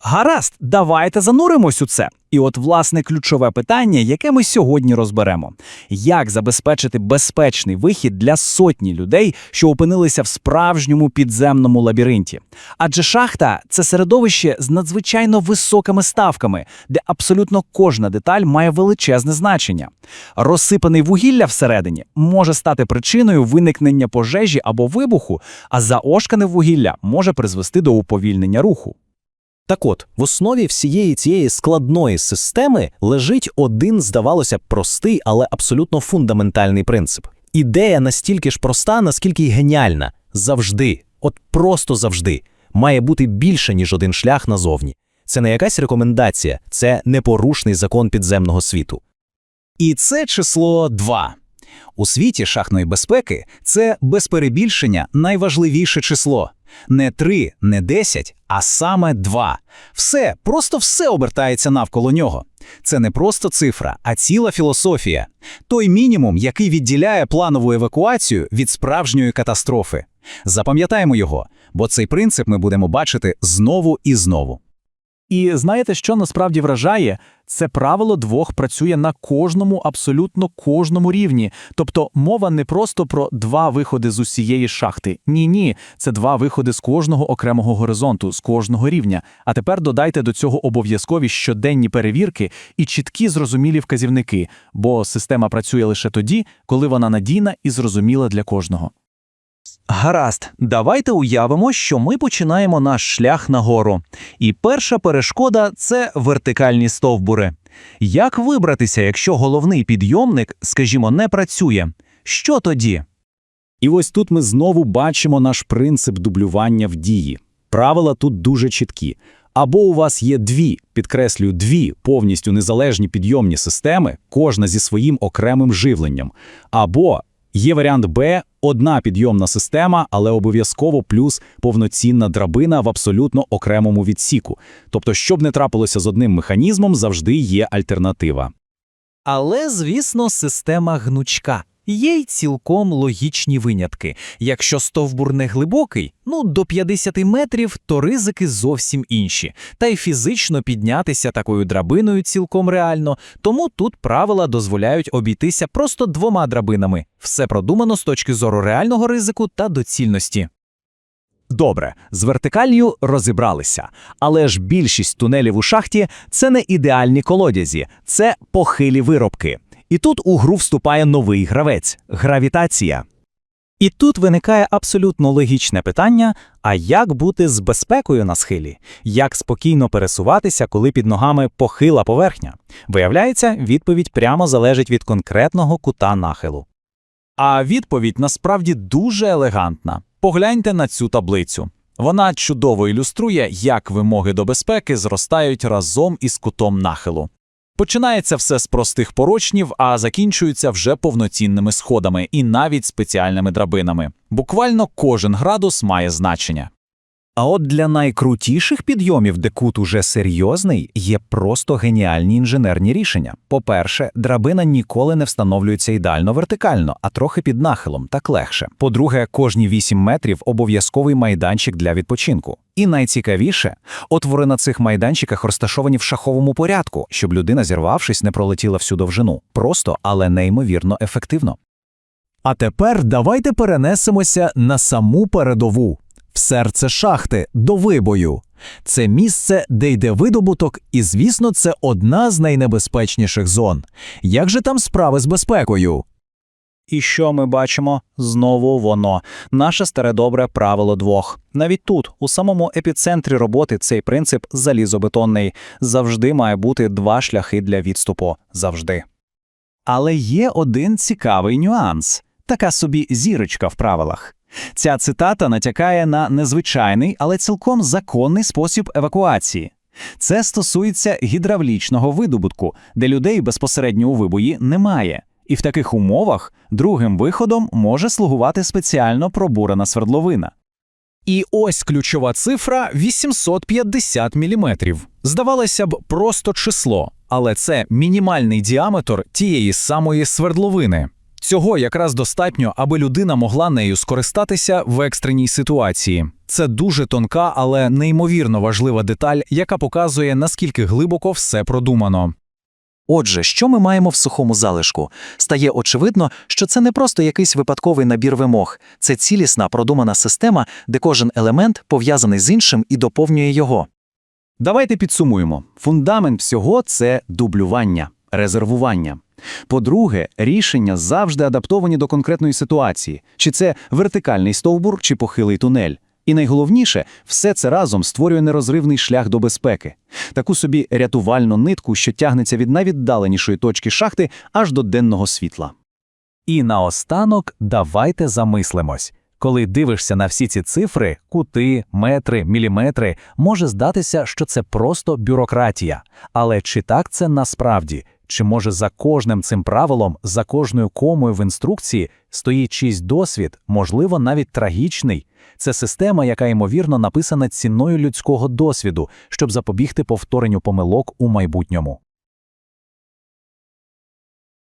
Гаразд, давайте зануримось у це. І от, власне, ключове питання, яке ми сьогодні розберемо: як забезпечити безпечний вихід для сотні людей, що опинилися в справжньому підземному лабіринті? Адже шахта це середовище з надзвичайно високими ставками, де абсолютно кожна деталь має величезне значення. Розсипаний вугілля всередині може стати причиною виникнення пожежі або вибуху, а заошкане вугілля може призвести до уповільнення руху. Так от, в основі всієї цієї складної системи лежить один, здавалося б, простий, але абсолютно фундаментальний принцип. Ідея настільки ж проста, наскільки й геніальна. Завжди, от просто завжди, має бути більше, ніж один шлях назовні. Це не якась рекомендація, це непорушний закон підземного світу. І це число 2. У світі шахтної безпеки це без перебільшення найважливіше число. Не 3, не 10, а саме 2. Все, просто все обертається навколо нього. Це не просто цифра, а ціла філософія. Той мінімум, який відділяє планову евакуацію від справжньої катастрофи. Запам'ятаємо його, бо цей принцип ми будемо бачити знову і знову. І знаєте, що насправді вражає? Це правило двох працює на кожному, абсолютно кожному рівні. Тобто мова не просто про два виходи з усієї шахти. Ні, ні, це два виходи з кожного окремого горизонту, з кожного рівня. А тепер додайте до цього обов'язкові щоденні перевірки і чіткі зрозумілі вказівники, бо система працює лише тоді, коли вона надійна і зрозуміла для кожного. Гаразд, давайте уявимо, що ми починаємо наш шлях нагору. І перша перешкода це вертикальні стовбури. Як вибратися, якщо головний підйомник, скажімо, не працює? Що тоді? І ось тут ми знову бачимо наш принцип дублювання в дії. Правила тут дуже чіткі. Або у вас є дві, підкреслюю, дві повністю незалежні підйомні системи, кожна зі своїм окремим живленням. Або є варіант Б – одна підйомна система, але обов'язково плюс повноцінна драбина в абсолютно окремому відсіку. Тобто, щоб не трапилося з одним механізмом, завжди є альтернатива. Але, звісно, система гнучка. Є й цілком логічні винятки. Якщо стовбур не глибокий, ну до 50 метрів, то ризики зовсім інші. Та й фізично піднятися такою драбиною цілком реально, тому тут правила дозволяють обійтися просто двома драбинами. Все продумано з точки зору реального ризику та доцільності. Добре, з вертикалью розібралися, але ж більшість тунелів у шахті це не ідеальні колодязі, це похилі виробки. І тут у гру вступає новий гравець гравітація. І тут виникає абсолютно логічне питання: а як бути з безпекою на схилі? Як спокійно пересуватися, коли під ногами похила поверхня? Виявляється, відповідь прямо залежить від конкретного кута нахилу. А відповідь насправді дуже елегантна. Погляньте на цю таблицю. Вона чудово ілюструє, як вимоги до безпеки зростають разом із кутом нахилу. Починається все з простих порочнів, а закінчується вже повноцінними сходами і навіть спеціальними драбинами. Буквально кожен градус має значення. А от для найкрутіших підйомів, де кут уже серйозний, є просто геніальні інженерні рішення. По-перше, драбина ніколи не встановлюється ідеально вертикально, а трохи під нахилом, так легше. По-друге, кожні 8 метрів обов'язковий майданчик для відпочинку. І найцікавіше, отвори на цих майданчиках розташовані в шаховому порядку, щоб людина, зірвавшись, не пролетіла всю довжину. Просто, але неймовірно ефективно. А тепер давайте перенесемося на саму передову, серце шахти, до вибою. Це місце, де йде видобуток, і, звісно, це одна з найнебезпечніших зон. Як же там справи з безпекою? І що ми бачимо? Знову воно. Наше старе добре правило двох. Навіть тут, у самому епіцентрі роботи, цей принцип залізобетонний. Завжди має бути два шляхи для відступу. Завжди. Але є один цікавий нюанс така собі зірочка в правилах. Ця цитата натякає на незвичайний, але цілком законний спосіб евакуації. Це стосується гідравлічного видобутку, де людей безпосередньо у вибої немає. І в таких умовах другим виходом може слугувати спеціально пробурена свердловина. І ось ключова цифра 850 мм. Здавалося б, просто число, але це мінімальний діаметр тієї самої свердловини. Цього якраз достатньо, аби людина могла нею скористатися в екстреній ситуації. Це дуже тонка, але неймовірно важлива деталь, яка показує, наскільки глибоко все продумано. Отже, що ми маємо в сухому залишку? Стає очевидно, що це не просто якийсь випадковий набір вимог, це цілісна продумана система, де кожен елемент пов'язаний з іншим і доповнює його. Давайте підсумуємо. Фундамент всього – це дублювання, резервування. По-друге, рішення завжди адаптовані до конкретної ситуації. Чи це вертикальний стовбур, чи похилий тунель. І найголовніше, все це разом створює нерозривний шлях до безпеки. Таку собі рятувальну нитку, що тягнеться від найвіддаленішої точки шахти аж до денного світла. І наостанок давайте замислимось. Коли дивишся на всі ці цифри, кути, метри, міліметри, може здатися, що це просто бюрократія. Але чи так це насправді? Чи може за кожним цим правилом, за кожною комою в інструкції стоїть чийсь досвід, можливо, навіть трагічний? Це система, яка ймовірно написана ціною людського досвіду, щоб запобігти повторенню помилок у майбутньому.